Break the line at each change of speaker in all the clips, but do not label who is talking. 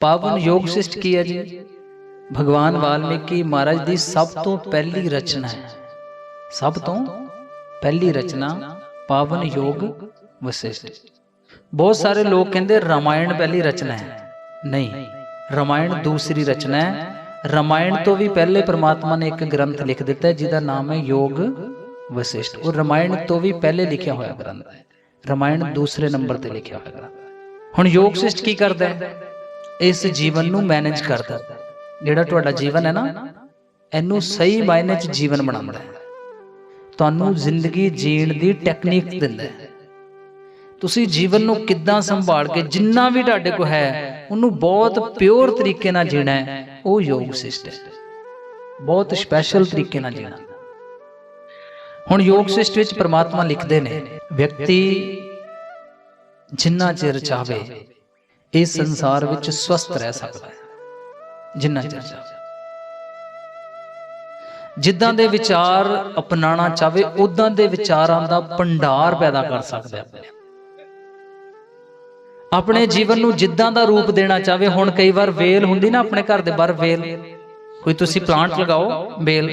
ਪਾਵਨ ਯੋਗ ਸਿਸ਼ਟ ਕੀ ਹੈ ਜੀ? ਭਗਵਾਨ ਵਾਲਮੀਕੀ ਮਹਾਰਾਜ ਦੀ ਸਭ ਤੋਂ ਪਹਿਲੀ ਰਚਨਾ ਹੈ। ਸਭ ਤੋਂ ਪਹਿਲੀ ਰਚਨਾ ਪਾਵਨ ਯੋਗ ਵਸਿਸ਼ਟ। ਬਹੁਤ ਸਾਰੇ ਲੋਕ ਕਹਿੰਦੇ ਰਾਮਾਇਣ ਪਹਿਲੀ ਰਚਨਾ ਹੈ। ਨਹੀਂ ਰਾਮਾਇਣ ਦੂਸਰੀ ਰਚਨਾ ਹੈ। ਰਾਮਾਇਣ ਤੋਂ ਵੀ ਪਹਿਲੇ ਪ੍ਰਮਾਤਮਾ ਨੇ ਇੱਕ ਗ੍ਰੰਥ ਲਿਖ ਦਿੱਤਾ ਹੈ ਜਿਹਦਾ ਨਾਮ ਹੈ ਯੋਗ ਵਸਿਸ਼ਟ। ਉਹ ਰਾਮਾਇਣ ਤੋਂ ਵੀ ਪਹਿਲੇ ਲਿਖਿਆ ਹੋਇਆ ਗ੍ਰੰਥ ਹੈ। ਰਾਮਾਇਣ ਦੂਸਰੇ ਨੰਬਰ ਤੇ ਲਿਖਿਆ ਹੋਇਆ ਗ੍ਰੰਥ ਹੁਣ ਯੋਗ ਸਿਸ਼ਟ ਕੀ ਕਰਦਾ ਹੈ ਇਸ ਜੀਵਨ ਨੂੰ ਮੈਨੇਜ ਕਰਦਾ ਜਿਹੜਾ ਤੁਹਾਡਾ ਜੀਵਨ ਹੈ ਨਾ, ਇਹਨੂੰ ਸਹੀ ਮਾਇਨੇ 'ਚ ਜੀਵਨ ਬਣਾਉਂਦਾ ਹੈ। ਤੁਹਾਨੂੰ ਜ਼ਿੰਦਗੀ ਜੀਣ ਦੀ ਟੈਕਨੀਕ ਦਿੰਦਾ ਹੈ। ਤੁਸੀਂ ਜੀਵਨ ਨੂੰ ਕਿੱਦਾਂ ਸੰਭਾਲ ਕੇ ਜਿੰਨਾ ਵੀ ਤੁਹਾਡੇ ਕੋਲ ਹੈ, ਉਹਨੂੰ ਬਹੁਤ ਪਿਓਰ ਤਰੀਕੇ ਨਾਲ ਜੀਣਾ ਹੈ। ਉਹ ਯੋਗ ਸਿਸਟ ਹੈ। ਬਹੁਤ ਸਪੈਸ਼ਲ ਤਰੀਕੇ ਨਾਲ ਜੀਣਾ। ਹੁਣ ਯੋਗ ਸਿਸਟ ਵਿੱਚ ਪ੍ਰਮਾਤਮਾ ਲਿਖਦੇ ਨੇ, ਵਿਅਕਤੀ ਜਿੰਨਾ ਚਿਰ ਚਾਹਵੇ ਇਸ ਸੰਸਾਰ ਵਿੱਚ ਸਵਸਥ ਰਹਿ ਸਕਦਾ ਹੈ। ਜਿੰਨਾ ਚਿਰ ਜਿੱਦਾਂ ਦੇ ਵਿਚਾਰ ਅਪਣਾਣਾ ਚਾਹਵੇ ਉਦਾਂ ਦੇ ਵਿਚਾਰਾਂ ਦਾ ਭੰਡਾਰ ਪੈਦਾ ਕਰ ਸਕਦਾ ਹੈ। ਆਪਣੇ ਜੀਵਨ ਨੂੰ ਜਿੱਦਾਂ ਦਾ ਰੂਪ ਦੇਣਾ ਚਾਹਵੇ, ਹੁਣ ਕਈ ਵਾਰ ਵੇਲ ਹੁੰਦੀ ਨਾ ਆਪਣੇ ਘਰ ਦੇ ਬਾਹਰ ਵੇਲ। ਕੋਈ ਤੁਸੀਂ ਪਲਾਂਟ ਲਗਾਓ, ਵੇਲ।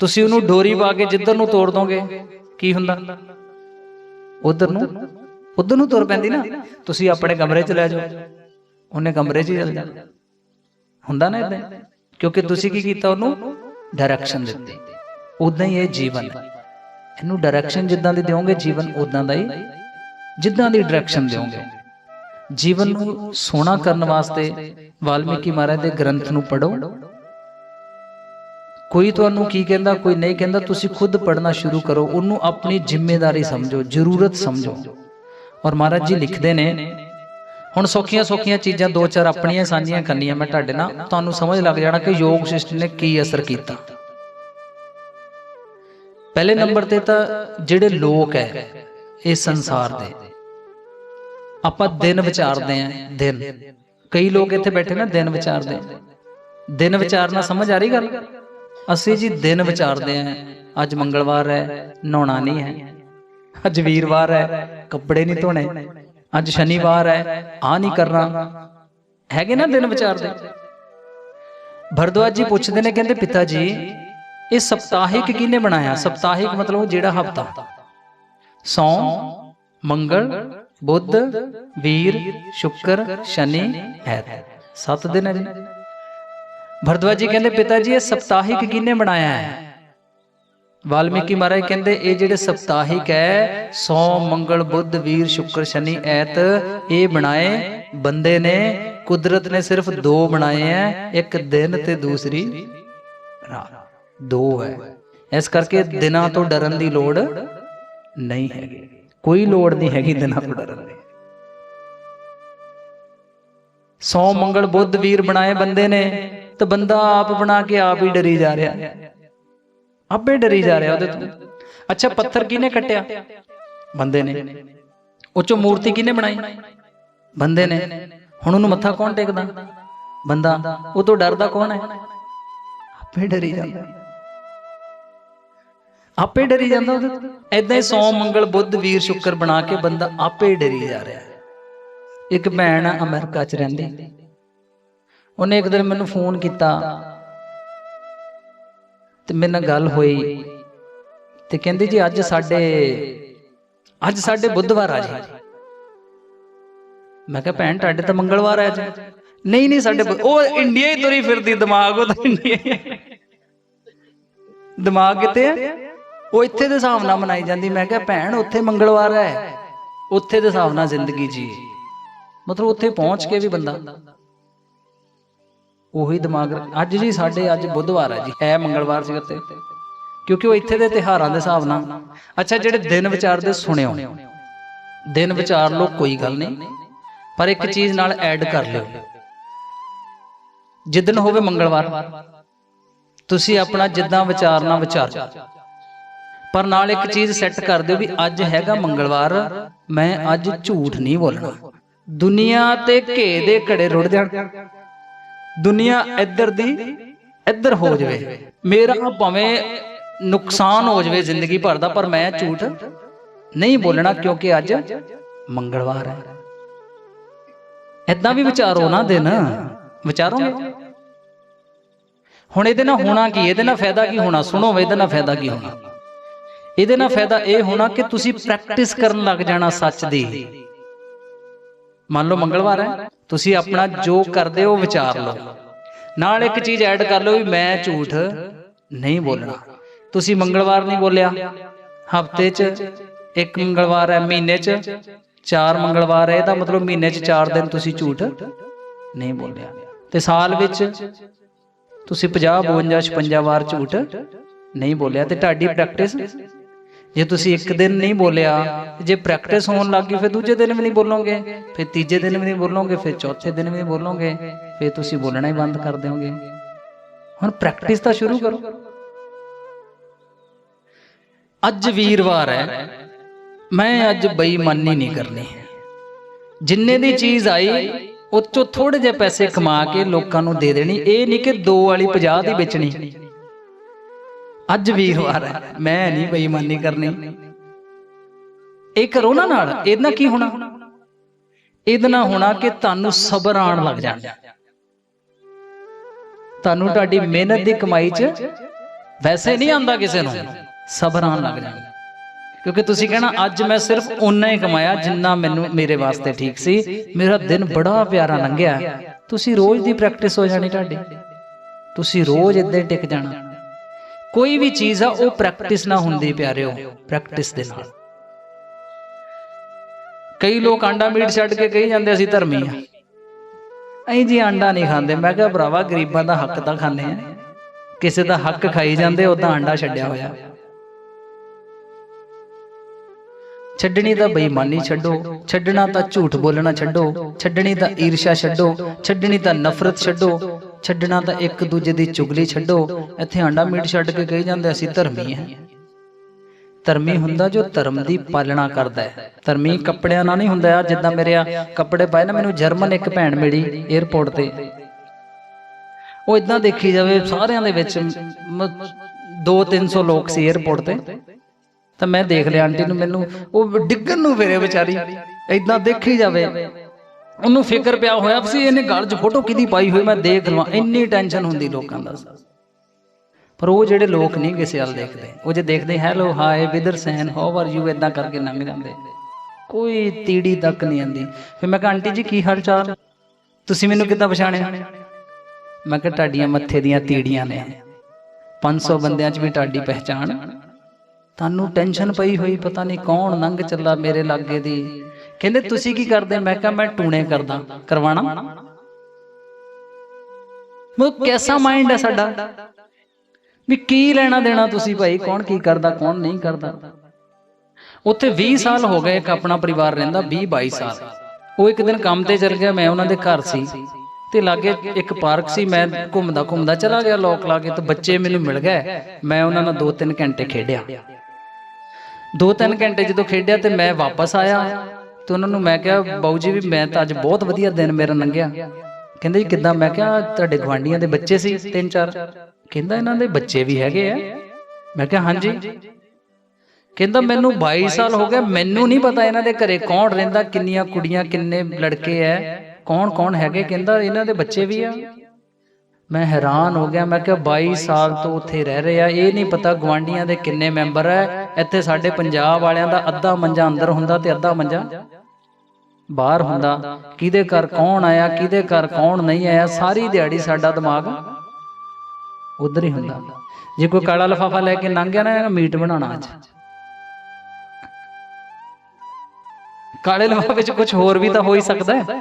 ਤੁਸੀਂ ਉਹਨੂੰ ਡੋਰੀ ਪਾ ਕੇ ਜਿੱਧਰ ਨੂੰ ਤੋੜ ਦੋਗੇ, ਕੀ ਹੁੰਦਾ? ਉਧਰ ਨੂੰ ਉਧਰ ਨੂੰ ਤੁਰ ਪੈਂਦੀ ਨਾ। ਤੁਸੀਂ ਆਪਣੇ ਕਮਰੇ 'ਚ ਲੈ ਜਾਓ। ਉਹਨੇ ਕਮਰੇ 'ਚ ਹੀ ਚੱਲ ਜਾਣਾ। ਹੁੰਦਾ ਨਾ ਇਦਾਂ ਕਿਉਂਕਿ ਤੁਸੀਂ ਕੀ ਕੀਤਾ ਉਹਨੂੰ? ਡਾਇਰੈਕਸ਼ਨ ਦਿੱਤੀ। ਉਦਾਂ ਹੀ ਇਹ ਜੀਵਨ ਇਹਨੂੰ ਡਾਇਰੈਕਸ਼ਨ ਜਿੱਦਾਂ ਦੀ ਦਿਓਗੇ ਜੀਵਨ ਉਦਾਂ ਦਾ ਹੀ। ਜਿੱਦਾਂ ਦੀ ਡਾਇਰੈਕਸ਼ਨ ਦਿਓਗੇ। ਜੀਵਨ ਨੂੰ ਸੋਹਣਾ ਕਰਨ ਵਾਸਤੇ ਵਾਲਮੀਕੀ ਮਹਾਰਾਜ ਦੇ ਗ੍ਰੰਥ ਨੂੰ ਪੜੋ ਕੋਈ ਤੁਹਾਨੂੰ ਕੀ ਕਹਿੰਦਾ ਕੋਈ ਨਹੀਂ ਕਹਿੰਦਾ ਤੁਸੀਂ ਖੁਦ ਪੜਨਾ ਸ਼ੁਰੂ ਕਰੋ। ਉਹਨੂੰ ਆਪਣੀ ਜ਼ਿੰਮੇਵਾਰੀ ਸਮਝੋ ਜ਼ਰੂਰਤ ਸਮਝੋ। ਔਰ ਮਹਾਰਾਜ ਜੀ ਲਿਖਦੇ ਨੇ ਹੁਣ ਸੌਖੀਆਂ ਸੌਖੀਆਂ ਚੀਜ਼ਾਂ ਦੋ ਚਾਰ ਆਪਣੀਆਂ ਸਾਂਝੀਆਂ ਕਰਨੀਆਂ ਮੈਂ ਤੁਹਾਡੇ ਨਾਲ। ਤੁਹਾਨੂੰ ਸਮਝ ਲੱਗ ਜਾਣਾ ਕਿ ਯੋਗ ਸਿਸਟਮ ਨੇ ਕੀ ਅਸਰ ਕੀਤਾ। ਪਹਿਲੇ ਨੰਬਰ ਤੇ ਤਾਂ ਜਿਹੜੇ ਲੋਕ ਹੈ ਇਸ ਸੰਸਾਰ ਦੇ। ਆਪਾਂ ਦਿਨ ਵਿਚਾਰਦੇ ਆਂ ਦਿਨ। ਕਈ ਲੋਕ ਇੱਥੇ ਬੈਠੇ ਨਾ ਦਿਨ ਵਿਚਾਰਦੇ ਆ। ਦਿਨ ਵਿਚਾਰਨਾ ਸਮਝ ਆ ਰਹੀ ਗੱਲ? ਅਸੀਂ ਜੀ ਦਿਨ ਵਿਚਾਰਦੇ ਆਂ ਅੱਜ ਮੰਗਲਵਾਰ ਹੈ ਨਹਾਉਣਾ ਨਹੀਂ ਹੈ। ਅੱਜ ਵੀਰਵਾਰ ਹੈ, ਕੱਪੜੇ ਨਹੀਂ ਧੋਣੇ। ਅੱਜ ਸ਼ਨੀਵਾਰ ਹੈ ਆ ਨਹੀਂ ਕਰਨਾ। ਹੈਗੇ ਨਾ ਦਿਨ ਵਿਚਾਰਦੇ ਭਰਦਵਾਜ ਜੀ ਪੁੱਛਦੇ ਨੇ, ਕਹਿੰਦੇ ਪਿਤਾ ਜੀ ਇਹ ਸਪਤਾਹਿਕ ਕਿਹਨੇ ਬਣਾਇਆ? ਸਪਤਾਹਿਕ ਮਤਲਬ ਜਿਹੜਾ ਹਫਤਾ। ਸੋਮ, ਮੰਗਲ, ਬੁੱਧ, ਵੀਰ, ਸ਼ੁੱਕਰ, ਸ਼ਨੀ, ਐਤ। ਸੱਤ ਦਿਨ ਹੈ ਜੀ। ਭਰਦਵਾਜ ਜੀ ਕਹਿੰਦੇ ਪਿਤਾ ਜੀ ਇਹ ਸਪਤਾਹਿਕ ਕਿਹਨੇ ਬਣਾਇਆ ਹੈ? ਵਾਲਮੀਕੀ ਮਹਾਰਾਜ ਕਹਿੰਦੇ, ਇਹ ਜਿਹੜੇ ਸਪਤਾਹਿਕ ਹੈ, ਸੋਮ, ਮੰਗਲ, ਬੁੱਧ, ਵੀਰ, ਸ਼ੁੱਕਰ, ਸ਼ਨੀ, ਐਤ, ਇਹ ਬਣਾਏ ਬੰਦੇ ਨੇ, ਕੁਦਰਤ ਨੇ ਸਿਰਫ ਦੋ ਬਣਾਏ ਹੈ ਇੱਕ ਦਿਨ ਤੇ ਦੂਸਰੀ ਰਾਤ। ਦੋ ਹੈ। ਇਸ ਕਰਕੇ ਦਿਨਾਂ ਤੋਂ ਡਰਨ ਦੀ ਲੋੜ ਨਹੀਂ ਹੈਗੀ। ਕੋਈ ਲੋੜ ਨਹੀਂ ਹੈਗੀ ਦਿਨਾਂ ਤੋਂ ਡਰਨ ਦੀ। ਸੋ ਮੰਗਲ, ਬੁੱਧ, ਵੀਰ ਬਣਾਏ ਬੰਦੇ ਨੇ, ਤਾਂ ਬੰਦਾ ਆਪ ਬਣਾ ਕੇ ਆਪ ਹੀ ਡਰੀ ਜਾ ਰਿਹਾ। ਆਪੇ ਡਰੀ ਜਾ ਰਿਹਾ ਉਹਦੇ ਤੋਂ। ਅੱਛਾ ਪੱਥਰ ਕਿਹਨੇ ਕੱਟਿਆ? ਬੰਦੇ ਨੇ। ਉਹ ਚੋਂ ਮੂਰਤੀ ਕਿਹਨੇ ਬਣਾਈ? ਬੰਦੇ ਨੇ। ਹੁਣ ਉਹਨੂੰ ਮੱਥਾ ਕੌਣ ਟੇਕਦਾ? ਬੰਦਾ। ਉਹ ਤੋਂ ਡਰਦਾ ਕੌਣ ਹੈ? ਆਪੇ ਡਰੀ ਜਾਂਦਾ। ਆਪੇ ਡਰੀ ਜਾਂਦਾ ਉਹਦੇ ਐਦਾਂ ਹੀ ਸੋਮ ਮੰਗਲ ਬੁੱਧ ਵੀਰ ਸ਼ੁੱਕਰ ਬਣਾ ਕੇ ਬੰਦਾ ਆਪੇ ਡਰੀ ਜਾ ਰਿਹਾ। ਇੱਕ ਭੈਣ ਅਮਰੀਕਾ 'ਚ ਰਹਿੰਦੀ। ਉਹਨੇ ਇੱਕ ਦਿਨ ਮੈਨੂੰ ਫੋਨ ਕੀਤਾ। ਤੇ ਮੇਰੇ ਨਾਲ ਗੱਲ ਹੋਈ ਤੇ ਕਹਿੰਦੇ ਜੀ ਅੱਜ ਸਾਡੇ ਅੱਜ ਸਾਡੇ ਬੁੱਧਵਾਰ ਆ ਜੀ। ਮੈਂ ਕਿਹਾ, ਭੈਣ, ਤੁਹਾਡੇ ਤਾਂ ਮੰਗਲਵਾਰ ਹੈ ਅੱਜ ਨਹੀਂ ਨਹੀਂ, ਸਾਡੇ ਉਹ ਇੰਡੀਆ ਹੀ ਤੁਰੀ ਫਿਰਦੀ, ਦਿਮਾਗ ਉਹਦਾ ਇੰਡੀਆ ਦਿਮਾਗ ਕਿਤੇ ਹੈ ਉਹ ਇੱਥੇ ਦੇ ਹਿਸਾਬ ਨਾਲ ਮਨਾਈ ਜਾਂਦੀ। ਮੈਂ ਕਿਹਾ, ਭੈਣ, ਉੱਥੇ ਮੰਗਲਵਾਰ ਹੈ। ਉੱਥੇ ਦੇ ਹਿਸਾਬ ਨਾਲ ਜ਼ਿੰਦਗੀ ਜੀ। ਮਤਲਬ ਉੱਥੇ ਪਹੁੰਚ ਕੇ ਵੀ ਬੰਦਾ ਉਹੀ ਦਿਮਾਗ ਅੱਜ ਜੀ ਸਾਡੇ ਅੱਜ ਬੁੱਧਵਾਰ ਹੈ ਜੀ, ਹੈ ਮੰਗਲਵਾਰ ਸੀ ਉੱਤੇ ਕਿਉਂਕਿ ਉਹ ਇੱਥੇ ਦੇ ਤਿਹਾਰਾਂ ਦੇ ਹਿਸਾਬ ਨਾਲ। ਅੱਛਾ, ਜਿਹੜੇ ਦਿਨ ਵਿਚਾਰਦੇ ਸੁਣਿਓ। ਦਿਨ ਵਿਚਾਰ ਲੋ ਕੋਈ ਗੱਲ ਨਹੀਂ। ਪਰ ਇੱਕ ਚੀਜ਼ ਨਾਲ ਐਡ ਕਰ ਲਿਓ। ਜਿੱਦਨ ਹੋਵੇ ਮੰਗਲਵਾਰ, ਤੁਸੀਂ ਆਪਣਾ ਜਿੱਦਾਂ ਵਿਚਾਰਨਾ ਵਿਚਾਰ। ਪਰ ਨਾਲ ਇੱਕ ਚੀਜ਼ ਸੈੱਟ ਕਰ ਦਿਓ ਵੀ ਅੱਜ ਹੈਗਾ ਮੰਗਲਵਾਰ, ਮੈਂ ਅੱਜ ਝੂਠ ਨਹੀਂ ਬੋਲਣਾ। ਦੁਨੀਆ ਤੇ ਘੇ ਦੇ ਘੜੇ ਰੁੜ ਜਾਣ ਦੁਨੀਆ ਇੱਧਰ ਦੀ ਇੱਧਰ ਹੋ ਜਾਵੇ। ਮੇਰਾ ਭਾਵੇਂ ਨੁਕਸਾਨ ਹੋ ਜਾਵੇ ਜ਼ਿੰਦਗੀ ਭਰ ਦਾ, ਪਰ ਮੈਂ ਝੂਠ ਨਹੀਂ ਬੋਲਣਾ ਕਿਉਂਕਿ ਅੱਜ ਮੰਗਲਵਾਰ ਹੈ। ਇਦਾਂ ਵੀ ਵਿਚਾਰੋ ਨਾ ਦਿਨ। ਵਿਚਾਰੋਗੇ ਹੁਣ ਇਹਦੇ ਨਾਲ ਹੋਣਾ ਕੀ? ਇਹਦੇ ਨਾਲ ਫਾਇਦਾ ਕੀ ਹੋਣਾ? ਸੁਣੋ, ਇਹਦੇ ਨਾਲ ਫਾਇਦਾ ਕੀ ਹੋਣਾ? ਇਹਦੇ ਨਾਲ ਫਾਇਦਾ ਇਹ ਹੋਣਾ ਕਿ ਤੁਸੀਂ ਪ੍ਰੈਕਟਿਸ ਕਰਨ ਲੱਗ ਜਾਣਾ ਸੱਚ ਦੀ। ਮੰਨ ਲਓ ਮੰਗਲਵਾਰ ਹੈ। ਤੁਸੀਂ ਆਪਣਾ ਜੋ ਕਰਦੇ ਹੋ ਵਿਚਾਰ ਲਓ। ਨਾਲ ਇੱਕ ਚੀਜ਼ ਐਡ ਕਰ ਲਓ ਵੀ ਮੈਂ ਝੂਠ ਨਹੀਂ ਬੋਲਣਾ। ਤੁਸੀਂ ਮੰਗਲਵਾਰ ਨਹੀਂ ਬੋਲਿਆ। ਹਫ਼ਤੇ 'ਚ ਇੱਕ ਮੰਗਲਵਾਰ ਹੈ ਮਹੀਨੇ 'ਚ ਚਾਰ ਮੰਗਲਵਾਰ ਹੈ ਇਹਦਾ ਮਤਲਬ ਮਹੀਨੇ 'ਚ ਚਾਰ ਦਿਨ ਤੁਸੀਂ ਝੂਠ ਨਹੀਂ ਬੋਲਿਆ। ਤੇ ਸਾਲ ਵਿੱਚ ਤੁਸੀਂ 50 52 56 ਵਾਰ ਝੂਠ ਨਹੀਂ ਬੋਲਿਆ। ਤੇ ਤੁਹਾਡੀ ਪ੍ਰੈਕਟਿਸ ਜੇ ਤੁਸੀਂ ਇੱਕ ਦਿਨ ਨਹੀਂ ਬੋਲਿਆ ਜੇ ਪ੍ਰੈਕਟਿਸ ਹੋਣ ਲੱਗੀ ਫਿਰ ਦੂਜੇ ਦਿਨ ਵੀ ਨਹੀਂ ਬੋਲੋਗੇ ਫਿਰ ਤੀਜੇ ਦਿਨ ਵੀ ਨਹੀਂ ਬੋਲੋਗੇ ਫਿਰ ਚੌਥੇ ਦਿਨ ਵੀ ਨਹੀਂ ਬੋਲੋਗੇ ਫਿਰ ਤੁਸੀਂ ਬੋਲਣਾ ਹੀ ਬੰਦ ਕਰ ਦਿਓਗੇ। ਹੁਣ ਪ੍ਰੈਕਟਿਸ ਤਾਂ ਸ਼ੁਰੂ ਕਰੋ। ਅੱਜ ਵੀਰਵਾਰ ਹੈ। ਮੈਂ ਅੱਜ ਬੇਈਮਾਨੀ ਨਹੀਂ ਕਰਨੀ। ਜਿੰਨੇ ਦੀ ਚੀਜ਼ ਆਈ ਉਹ ਚੋਂ ਥੋੜੇ ਜਿਹੇ ਪੈਸੇ ਕਮਾ ਕੇ ਲੋਕਾਂ ਨੂੰ ਦੇ ਦੇਣੀ। ਇਹ ਨਹੀਂ ਕਿ 2 ਵਾਲੀ 50 ਦੀ ਵੇਚਣੀ। ਅੱਜ ਵੀਰਵਾਰ ਹੈ। ਮੈਂ ਨਹੀਂ ਬੇਈਮਾਨੀ ਕਰਨੀ। ਇਹ ਕਰੋ ਨਾ ਨਾਲ। ਇਹਦੇ ਕੀ ਹੋਣਾ? ਇਹਦੇ ਨਾਲ ਹੋਣਾ ਕਿ ਤੁਹਾਨੂੰ ਸਬਰ ਆਣ ਲੱਗ ਜਾਣਾ। ਤੁਹਾਨੂੰ ਤੁਹਾਡੀ ਮਿਹਨਤ ਦੀ ਕਮਾਈ 'ਚ ਵੈਸੇ ਨਹੀਂ ਆਂਦਾ ਕਿਸੇ ਨੂੰ। ਸਬਰ ਆਣ ਲੱਗ ਜਾਣਾ। ਕਿਉਂਕਿ ਤੁਸੀਂ ਕਹਿਣਾ ਅੱਜ ਮੈਂ ਸਿਰਫ ਉਨਾ ਹੀ ਕਮਾਇਆ ਜਿੰਨਾ ਮੈਨੂੰ ਮੇਰੇ ਵਾਸਤੇ ਠੀਕ ਸੀ। ਮੇਰਾ ਦਿਨ ਬੜਾ ਪਿਆਰਾ ਲੰਘਿਆ। ਤੁਸੀਂ ਰੋਜ਼ ਦੀ ਪ੍ਰੈਕਟਿਸ ਹੋ ਜਾਣੀ ਤੁਹਾਡੀ। ਤੁਸੀਂ ਰੋਜ਼ ਇੱਦਾਂ ਟਿਕ ਜਾਣਾ। ਕੋਈ ਵੀ ਚੀਜ਼ ਆ ਉਹ ਪ੍ਰੈਕਟਿਸ ਨਾ ਹੁੰਦੀ ਪਿਆਰਿਓ। ਪ੍ਰੈਕਟਿਸ ਦੇ ਨਾਲ। ਕਈ ਲੋਕ ਆਂਡਾ ਮੀਟ ਛੱਡ ਕੇ ਕਹੀ ਜਾਂਦੇ ਅਸੀਂ ਧਰਮੀ ਆ। ਅਸੀਂ ਜੀ ਆਂਡਾ ਨਹੀਂ ਖਾਂਦੇ ਮੈਂ ਕਿਹਾ ਭਰਾਵਾ ਗਰੀਬਾਂ ਦਾ ਹੱਕ ਤਾਂ ਖਾਂਦੇ ਆ। ਕਿਸੇ ਦਾ ਹੱਕ ਖਾਈ ਜਾਂਦੇ ਉਦਾਂ ਆਂਡਾ ਛੱਡਿਆ ਹੋਇਆ। ਛੱਡਣੀ ਤਾਂ ਬੇਈਮਾਨੀ ਛੱਡੋ ਛੱਡਣਾ ਤਾਂ ਝੂਠ ਬੋਲਣਾ ਛੱਡੋ ਛੱਡਣੀ ਤਾਂ ਈਰਸ਼ਾ ਛੱਡੋ ਛੱਡਣੀ ਤਾਂ ਨਫ਼ਰਤ ਛੱਡੋ। ਛੱਡਣਾ ਤਾਂ ਇੱਕ ਦੂਜੇ ਦੀ ਚੁਗਲੀ ਛੱਡੋ। ਇੱਥੇ ਆਂਡਾ ਮੀਟ ਛੱਡ ਕੇ ਕਹੀ ਜਾਂਦੇ, ਅਸੀਂ ਧਰਮੀ ਹਾਂ। ਧਰਮੀ ਹੁੰਦਾ ਜੋ ਧਰਮ ਦੀ ਪਾਲਣਾ ਕਰਦਾ ਹੈ। ਧਰਮੀ ਕੱਪੜਿਆਂ ਨਾਲ ਨਹੀਂ ਹੁੰਦਾ। ਜਿੱਦਾਂ ਮੇਰੇ ਆ ਕੱਪੜੇ ਪਾਏ ਨਾ, ਮੈਨੂੰ ਜਰਮਨ ਇੱਕ ਭੈਣ ਮਿਲੀ 에어ਪੋਰਟ ਤੇ। ਉਹ ਇਦਾਂ ਦੇਖੀ ਜਾਵੇ, ਸਾਰਿਆਂ ਦੇ ਵਿੱਚ 2-300 ਲੋਕ ਸੀ 에어ਪੋਰਟ ਤੇ। ਤਾਂ ਮੈਂ ਦੇਖ ਲਿਆ ਆਂਟੀ ਨੂੰ, ਮੈਨੂੰ ਉਹ ਡਿੱਗਣ ਨੂੰ ਫਿਰੇ ਵਿਚਾਰੀ। ਇਦਾਂ ਦੇਖੀ ਜਾਵੇ। ਉਹਨੂੰ ਫਿਕਰ ਪਿਆ ਹੋਇਆ ਸੀ, ਇਹਨੇ ਗਲ 'ਚ ਫੋਟੋ ਕਿਹਦੀ ਪਾਈ ਹੋਈ, ਮੈਂ ਦੇਖ ਲਵਾਂ। ਇੰਨੀ ਟੈਨਸ਼ਨ ਹੁੰਦੀ ਲੋਕਾਂ ਦਾ। ਪਰ ਉਹ ਜਿਹੜੇ ਲੋਕ ਨਹੀਂ ਕਿਸੇ ਵੱਲ ਦੇਖਦੇ, ਉਹ ਜੇ ਦੇਖਦੇ ਹੈਲੋ ਹਾਏ ਵਿਦਰ ਸੈਨ ਹਾਊ ਆਰ ਯੂ ਇਦਾਂ ਕਰਕੇ ਲੰਘ ਜਾਂਦੇ। ਕੋਈ ਤੀੜੀ ਤੱਕ ਨਹੀਂ ਆਂਦੀ ਫਿਰ ਮੈਂ ਕਿਹਾ ਆਂਟੀ ਜੀ, ਕੀ ਹਾਲ ਚਾਲ ਤੁਸੀਂ ਮੈਨੂੰ ਕਿੱਦਾਂ ਪਛਾਣਿਆ? ਮੈਂ ਕਿਹਾ, ਤੁਹਾਡੀਆਂ ਮੱਥੇ ਦੀਆਂ ਤੀੜੀਆਂ ਨੇ। 500 ਬੰਦਿਆਂ 'ਚ ਵੀ ਤੁਹਾਡੀ ਪਹਿਚਾਣ। ਤੁਹਾਨੂੰ ਟੈਨਸ਼ਨ ਪਈ ਹੋਈ, ਪਤਾ ਨਹੀਂ ਕੌਣ ਲੰਘ ਚੱਲਾ ਮੇਰੇ ਲਾਗੇ ਦੀ। ਕਹਿੰਦੇ ਤੁਸੀਂ ਕੀ ਕਰਦੇ? ਮੈਂ ਕਿਹਾ ਮੈਂ ਟੂਣੇ ਕਰਦਾ ਕਰਵਾਣਾ? ਉਹ ਕੈਸਾ ਮਾਈਂਡ ਹੈ ਸਾਡਾ? ਵੀ ਕੀ ਲੈਣਾ ਦੇਣਾ ਤੁਸੀਂ ਭਾਈ? ਕੌਣ ਕੀ ਕਰਦਾ ਕੌਣ ਨਹੀਂ ਕਰਦਾ? ਉੱਥੇ 20 ਸਾਲ ਹੋ ਗਏ ਇੱਕ ਆਪਣਾ ਪਰਿਵਾਰ ਰਹਿੰਦਾ 20 22 ਸਾਲ। ਉਹ ਇੱਕ ਦਿਨ ਕੰਮ ਤੇ ਚਲ ਗਿਆ ਮੈਂ ਉਹਨਾਂ ਦੇ ਘਰ ਸੀ। ਤੇ ਲਾਗੇ ਇੱਕ ਪਾਰਕ ਸੀ ਮੈਂ ਘੁੰਮਦਾ ਘੁੰਮਦਾ ਚਲਾ ਗਿਆ ਲੋਕ ਲਾ ਕੇ ਤੇ ਬੱਚੇ ਮੈਨੂੰ ਮਿਲ ਗਏ। ਮੈਂ ਉਹਨਾਂ ਨਾਲ 2-3 ਘੰਟੇ ਖੇਡਿਆ 2-3 ਘੰਟੇ ਜਦੋਂ ਖੇਡਿਆ। ਤੇ ਮੈਂ ਵਾਪਸ ਆਇਆ ਤੇ ਉਹਨਾਂ ਨੂੰ ਮੈਂ ਕਿਹਾ, ਬਾਊ ਜੀ ਵੀ ਮੈਂ ਤਾਂ ਅੱਜ ਬਹੁਤ ਵਧੀਆ ਦਿਨ ਮੇਰਾ ਲੰਘਿਆ। ਕਹਿੰਦੇ ਜੀ, ਕਿੱਦਾਂ? ਮੈਂ ਕਿਹਾ, ਤੁਹਾਡੇ ਗਵਾਂਡੀਆਂ ਦੇ ਬੱਚੇ ਸੀ, ਤਿੰਨ ਚਾਰ। ਕਹਿੰਦਾ, ਇਹਨਾਂ ਦੇ ਬੱਚੇ ਵੀ ਹੈਗੇ ਆ। ਮੈਂ ਕਿਹਾ, ਹਾਂਜੀ। ਕਹਿੰਦਾ, ਮੈਨੂੰ 22 ਸਾਲ ਹੋ ਗਏ, ਮੈਨੂੰ ਨਹੀਂ ਪਤਾ ਇਹਨਾਂ ਦੇ ਘਰੇ ਕੌਣ ਰਹਿੰਦਾ, ਕਿੰਨੀਆਂ ਕੁੜੀਆਂ, ਕਿੰਨੇ ਲੜਕੇ ਐ, ਕੌਣ ਕੌਣ ਹੈਗੇ? ਕਹਿੰਦਾ, ਇਹਨਾਂ ਦੇ ਬੱਚੇ ਵੀ ਆ। ਮੈਂ ਹੈਰਾਨ ਹੋ ਗਿਆ, ਮੈਂ ਕਿਹਾ 22 ਸਾਲ ਤੋਂ ਉੱਥੇ ਰਹਿ ਰਹੇ ਆ, ਇਹ ਨਹੀਂ ਪਤਾ ਗਵਾਂਡੀਆਂ ਦੇ ਕਿੰਨੇ ਮੈਂਬਰ ਐ, ਇੱਥੇ ਸਾਡੇ ਪੰਜਾਬ ਵਾਲਿਆਂ ਦਾ ਅੱਧਾ ਮੰਜਾ ਅੰਦਰ ਹੁੰਦਾ ਤੇ ਅੱਧਾ ਮੰਜਾ ਬਾਹਰ ਹੁੰਦਾ, ਕਿਹਦੇ ਘਰ ਕੌਣ ਆਇਆ, ਕਿਹਦੇ ਘਰ ਕੌਣ ਨਹੀਂ ਆਇਆ, ਸਾਰੀ ਦਿਹਾੜੀ ਸਾਡਾ ਦਿਮਾਗ ਉਧਰ ਹੀ ਹੁੰਦਾ। ਜੇ ਕੋਈ ਕਾਲਾ ਲਫਾਫਾ ਲੈ ਕੇ ਲੰਘ ਗਿਆ ਨਾ ਮੀਟ ਬਣਾਉਣਾ ਅੱਜ। ਕਾਲੇ ਲਫਾਫੇ ਵਿੱਚ ਕੁਝ ਹੋਰ ਵੀ ਤਾਂ ਹੋ ਹੀ ਸਕਦਾ ਹੈ।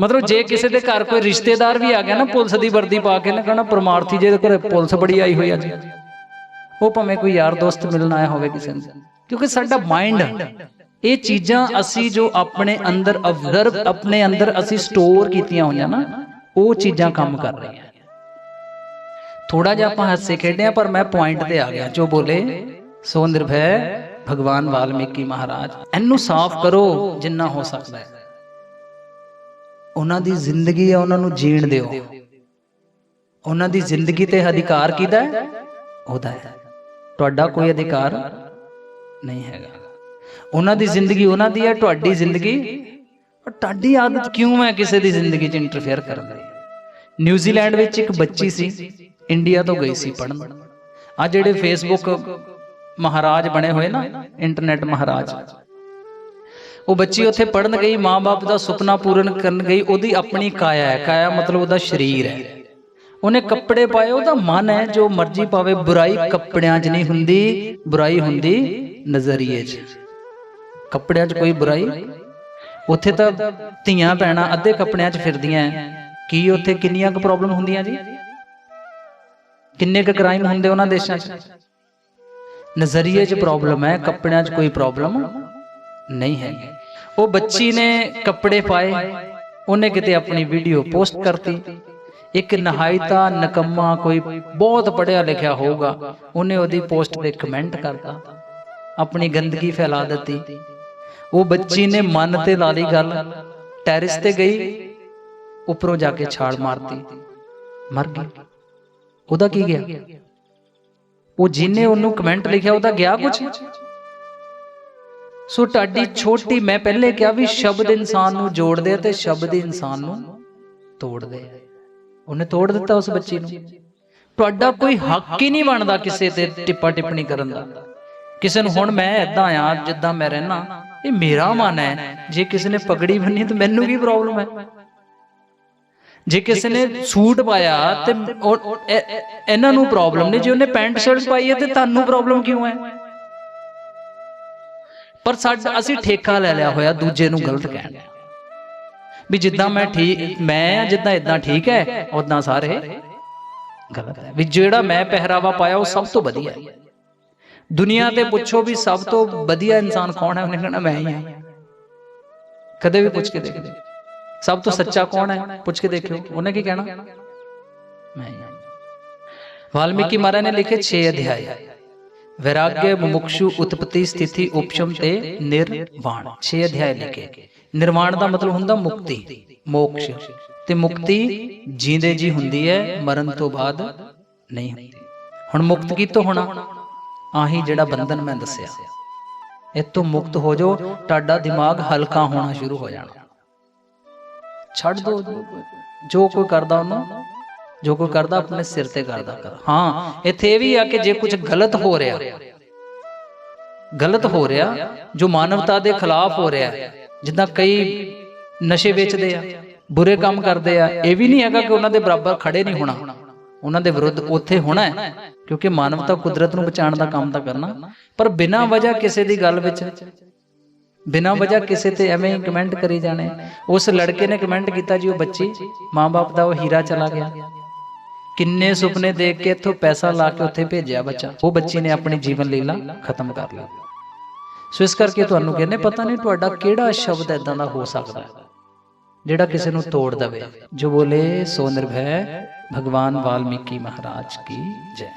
ਮਤਲਬ ਜੇ ਕਿਸੇ ਦੇ ਘਰ ਕੋਈ ਰਿਸ਼ਤੇਦਾਰ ਵੀ ਆ ਗਿਆ ਨਾ, ਪੁਲਿਸ ਦੀ ਵਰਦੀ ਪਾ ਕੇ ਨਾ ਕਹਣਾ, ਪਰਮਾਰਥੀ ਜੇ ਘਰੇ ਪੁਲਿਸ ਬੜੀ ਆਈ ਹੋਈ ਅੱਜ। ਉਹ ਭਾਵੇਂ ਕੋਈ ਯਾਰ ਦੋਸਤ ਮਿਲਣ ਆਇਆ ਹੋਵੇ ਕਿਸੇ ਨੂੰ। ਕਿਉਂਕਿ ਸਾਡਾ ਮਾਈਂਡ ਇਹ ਚੀਜ਼ਾਂ ਅਸੀਂ ਜੋ ਆਪਣੇ ਅੰਦਰ ਅਬਜ਼ਰਵ ਆਪਣੇ ਅੰਦਰ ਅਸੀਂ ਸਟੋਰ ਕੀਤੀਆਂ ਹੋਈਆਂ ਨਾ, ਉਹ ਚੀਜ਼ਾਂ ਕੰਮ ਕਰ ਰਹੀਆਂ ਥੋੜਾ ਜਿਹਾ ਆਪਾਂ ਹੱਸੇ ਖੇਡੇ ਆ ਪਰ ਮੈਂ ਪੁਆਇੰਟ ਤੇ ਆ ਗਿਆ। ਜੋ ਬੋਲੇ ਸੋ ਨਿਰਭੈ ਭਗਵਾਨ ਵਾਲਮੀਕੀ ਮਹਾਰਾਜ, ਇਹਨੂੰ ਸਾਫ਼ ਕਰੋ ਜਿੰਨਾ ਹੋ ਸਕਦਾ ਹੈ। ਉਹਨਾਂ ਦੀ ਜ਼ਿੰਦਗੀ ਹੈ ਉਹਨਾਂ ਨੂੰ ਜੀਣ ਦਿਓ। ਉਹਨਾਂ ਦੀ ਜ਼ਿੰਦਗੀ ਤੇ ਅਧਿਕਾਰ ਕਿਹਦਾ ਹੈ? ਉਹਦਾ ਹੈ। ਤੁਹਾਡਾ ਕੋਈ ਅਧਿਕਾਰ ਨਹੀਂ ਹੈਗਾ। ਉਹਨਾਂ ਦੀ ਜ਼ਿੰਦਗੀ ਉਹਨਾਂ ਦੀ ਹੈ ਤੁਹਾਡੀ ਜ਼ਿੰਦਗੀ? ਪਰ ਤੁਹਾਡੀ ਆਦਤ ਕਿਉਂ ਹੈ ਕਿਸੇ ਦੀ ਜ਼ਿੰਦਗੀ 'ਚ ਇੰਟਰਫੇਅਰ ਕਰਨ ਦੀ ਨਿਊਜ਼ੀਲੈਂਡ ਵਿੱਚ ਇੱਕ ਬੱਚੀ ਸੀ ਇੰਡੀਆ ਤੋਂ ਗਈ ਸੀ ਪੜਨ ਆ ਜਿਹੜੇ ਫੇਸਬੁੱਕ ਮਹਾਰਾਜ ਬਣੇ ਹੋਏ ਨਾ ਇੰਟਰਨੈਟ ਮਹਾਰਾਜ। ਉਹ ਬੱਚੀ ਉੱਥੇ ਪੜਨ ਗਈ ਮਾਂ-ਬਾਪ ਦਾ ਸੁਪਨਾ ਪੂਰਨ ਕਰਨ ਗਈ ਉਹਦੀ ਆਪਣੀ ਕਾਇਆ ਹੈ ਕਾਇਆ ਮਤਲਬ ਉਹਦਾ ਸਰੀਰ ਹੈ। ਉਹਨੇ ਕੱਪੜੇ ਪਾਏ ਉਹਦਾ ਮਨ ਹੈ ਜੋ ਮਰਜ਼ੀ ਪਾਵੇ ਬੁਰਾਈ ਕੱਪੜਿਆਂ 'ਚ ਨਹੀਂ ਹੁੰਦੀ ਬੁਰਾਈ ਹੁੰਦੀ ਨਜ਼ਰੀਏ 'ਚ। ਕੱਪੜਿਆਂ 'ਚ ਕੋਈ ਬੁਰਾਈ? ਉੱਥੇ ਤਾਂ ਧੀਆਂ ਭੈਣਾਂ ਅੱਧੇ ਕੱਪੜਿਆਂ 'ਚ ਫਿਰਦੀਆਂ ਕੀ ਉੱਥੇ ਕਿੰਨੀਆਂ ਕੁ ਪ੍ਰੋਬਲਮ ਹੁੰਦੀਆਂ ਜੀ? ਕਿੰਨੇ ਕੁ ਕ੍ਰਾਈਮ ਹੁੰਦੇ ਉਹਨਾਂ ਦੇਸ਼ਾਂ 'ਚ? ਨਜ਼ਰੀਏ 'ਚ ਪ੍ਰੋਬਲਮ ਹੈ ਕੱਪੜਿਆਂ 'ਚ ਕੋਈ ਪ੍ਰੋਬਲਮ ਨਹੀਂ ਹੈਗੀ। ਉਹ ਬੱਚੀ ਨੇ ਕੱਪੜੇ ਪਾਏ, ਉਹਨੇ ਕਿਤੇ ਆਪਣੀ ਵੀਡੀਓ ਪੋਸਟ ਕਰਤੀ। ਇੱਕ ਨਹਾਇਤਾ, ਨਕਮਾ ਕੋਈ ਬਹੁਤ ਪੜਿਆ ਲਿਖਿਆ ਹੋਊਗਾ, ਉਹਨੇ ਉਹਦੀ ਪੋਸਟ ਤੇ ਕਮੈਂਟ ਕਰਤਾ। ਆਪਣੀ ਗੰਦਗੀ ਫੈਲਾ ਦਿੱਤੀ। ਉਹ ਬੱਚੀ ਨੇ ਮਨ ਤੇ ਲਾ ਲਈ ਗੱਲ। ਟੈਰਿਸ ਤੇ ਗਈ। ਉੱਪਰੋਂ ਜਾ ਕੇ ਛਾਲ ਮਾਰਤੀ। ਮਰ ਗਈ ਉਹਦਾ ਕੀ ਗਿਆ? ਉਹ ਜਿਹਨੇ ਉਹਨੂੰ ਕਮੈਂਟ ਲਿਖਿਆ ਉਹਦਾ ਗਿਆ ਕੁਝ ਸੋ ਤੁਹਾਡੀ ਛੋਟੀ ਮੈਂ ਪਹਿਲੇ ਕਿਹਾ ਵੀ ਸ਼ਬਦ ਇਨਸਾਨ ਨੂੰ ਜੋੜਦੇ ਤੇ ਸ਼ਬਦ ਇਨਸਾਨ ਨੂੰ ਤੋੜਦੇ ਉਹਨੇ ਤੋੜ ਦਿੱਤਾ ਉਸ ਬੱਚੀ ਨੂੰ। ਤੁਹਾਡਾ ਕੋਈ ਹੱਕ ਹੀ ਨਹੀਂ ਬਣਦਾ ਕਿਸੇ ਤੇ ਟਿੱਪਾ ਟਿੱਪਣੀ ਕਰਨ ਦਾ। ਕਿਸੇ ਨੂੰ ਹੁਣ ਮੈਂ ਇਦਾਂ ਆ ਜਿੱਦਾਂ ਮੈਂ ਰਹਿਣਾ ਇਹ ਮੇਰਾ ਮਨ ਹੈ। ਜੇ ਕਿਸੇ ਨੇ ਪਗੜੀ ਬੰਨੀ ਤਾਂ ਮੈਨੂੰ ਕੀ ਪ੍ਰੋਬਲਮ ਹੈ? ਜੇ ਕਿਸੇ ਨੇ ਸੂਟ ਪਾਇਆ ਤੇ ਉਹ- ਇਹਨਾਂ ਨੂੰ ਪ੍ਰੋਬਲਮ ਨਹੀਂ। ਜੇ ਉਹਨੇ ਪੈਂਟ ਸ਼ਰਟ ਪਾਈ ਹੈ ਤੇ ਤੁਹਾਨੂੰ ਪ੍ਰੋਬਲਮ ਕਿਉਂ ਹੈ? ਪਰ ਸਾਡਾ ਅਸੀਂ ਠੇਕਾ ਲੈ ਲਿਆ ਹੋਇਆ ਦੂਜੇ ਨੂੰ ਗਲਤ ਕਹਿਣ। ਦਾ ਵੀ ਜਿੱਦਾਂ ਮੈਂ ਠੀਕ ਮੈਂ ਜਿੱਦਾਂ ਇਦਾਂ ਠੀਕ ਹੈ ਉਦਾਂ ਸਾਰੇ ਗਲਤ ਹੈ। ਵੀ ਜਿਹੜਾ ਮੈਂ ਪਹਿਰਾਵਾ ਪਾਇਆ ਉਹ ਸਭ ਤੋਂ ਵਧੀਆ ਹੈ। ਦੁਨੀਆ ਤੇ ਪੁੱਛੋ ਵੀ ਸਭ ਤੋਂ ਵਧੀਆ ਇਨਸਾਨ ਕੌਣ ਹੈ? ਉਹਨੇ ਕਹਿਣਾ ਮੈਂ ਹੀ ਹਾਂ। ਕਦੇ ਵੀ ਪੁੱਛ ਕੇ ਦੇਖੋ। ਸਭ ਤੋਂ ਸੱਚਾ ਕੌਣ ਹੈ? ਪੁੱਛ ਕੇ ਦੇਖਿਓ। ਉਹਨੇ ਕੀ ਕਹਿਣਾ? ਮੈਂ ਹੀ ਹਾਂ। ਵਾਲਮੀਕੀ ਮਹਾਰਾਜ ਨੇ ਲਿਖੇ 6 ਅਧਿਆਇ ਵੈਰਾग्य ਮੁਮੁਕਸ਼ੂ ਉਤਪਤੀ ਸਥਿਤੀ ਉਪਸ਼ਮ ਤੇ ਨਿਰਵਾਣ। 6 ਅਧਿਆਇ ਲਿਖੇ ਨਿਰਵਾਣ ਦਾ ਮਤਲਬ ਹੁੰਦਾ ਮੁਕਤੀ। ਮੋਕਸ਼। ਤੇ ਮੁਕਤੀ ਜੀਂਦੇ ਜੀ ਹੁੰਦੀ ਹੈ ਮਰਨ ਤੋਂ ਬਾਅਦ ਨਹੀਂ ਹੁੰਦੀ। ਹੁਣ ਮੁਕਤ ਕਿਤੋਂ ਹੋਣਾ? ਆਹੀ ਜਿਹੜਾ ਬੰਧਨ ਮੈਂ ਦੱਸਿਆ। ਇਹ ਤੋਂ ਮੁਕਤ ਹੋ ਜਾਓ ਤੁਹਾਡਾ ਦਿਮਾਗ ਹਲਕਾ ਹੋਣਾ ਸ਼ੁਰੂ ਹੋ ਜਾਣਾ। ਛੱਡ ਦੋ ਜੋ ਕੋਈ ਕਰਦਾ ਉਹਨੂੰ ਜੋ ਕੋਈ ਕਰਦਾ ਆਪਣੇ ਸਿਰ ਤੇ ਕਰਦਾ ਕਰ। ਹਾਂ ਇੱਥੇ ਇਹ ਵੀ ਆ ਕਿ ਜੇ ਕੁਝ ਗਲਤ ਹੋ ਰਿਹਾ ਗਲਤ ਹੋ ਰਿਹਾ ਜੋ ਮਾਨਵਤਾ ਦੇ ਖਿਲਾਫ ਹੋ ਰਿਹਾ ਜਿੱਦਾਂ ਕਈ ਨਸ਼ੇ ਵੇਚਦੇ ਆ ਬੁਰੇ ਕੰਮ ਕਰਦੇ ਆ ਇਹ ਵੀ ਨਹੀਂ ਹੈਗਾ ਕਿ ਉਹਨਾਂ ਦੇ ਬਰਾਬਰ ਖੜੇ ਨਹੀਂ ਹੋਣਾ। ਉਹਨਾਂ ਦੇ ਵਿਰੁੱਧ ਉੱਥੇ ਹੋਣਾ ਹੈ ਕਿਉਂਕਿ ਮਾਨਵਤਾ ਕੁਦਰਤ ਨੂੰ ਬਚਾਉਣ ਦਾ ਕੰਮ ਤਾਂ ਕਰਨਾ। ਪਰ ਬਿਨਾਂ ਵਜ੍ਹਾ ਕਿਸੇ ਦੀ ਗੱਲ ਵਿੱਚ ਬਿਨਾਂ ਵਜ੍ਹਾ ਕਿਸੇ ਤੇ ਐਵੇਂ ਹੀ ਕਮੈਂਟ ਕਰੀ ਜਾਣੇ। ਉਸ ਲੜਕੇ ਨੇ ਕਮੈਂਟ ਕੀਤਾ ਜੀ ਉਹ ਬੱਚੀ ਮਾਂ-ਬਾਪ ਦਾ ਉਹ ਹੀਰਾ ਚਲਾ ਗਿਆ। ਕਿੰਨੇ ਸੁਪਨੇ ਦੇਖ ਕੇ ਇੱਥੋਂ ਪੈਸਾ ਲਾ ਕੇ ਉੱਥੇ ਭੇਜਿਆ ਬੱਚਾ। ਉਹ ਬੱਚੀ ਨੇ ਆਪਣੀ ਜੀਵਨ ਲੀਲਾ ਖਤਮ ਕਰ ਲਈ। ਸੋ ਇਸ ਕਰਕੇ ਤੁਹਾਨੂੰ ਕਹਿੰਦੇ ਪਤਾ ਨਹੀਂ ਤੁਹਾਡਾ ਕਿਹੜਾ ਸ਼ਬਦ ਐਦਾਂ ਦਾ ਹੋ ਸਕਦਾ। ਹੈ ਜਿਹੜਾ ਕਿਸੇ ਨੂੰ ਤੋੜ ਦਵੇ। ਜੋ ਬੋਲੇ ਸੋ ਨਿਰਭੈ ਭਗਵਾਨ ਵਾਲਮੀਕੀ ਮਹਾਰਾਜ ਕੀ ਜੈ।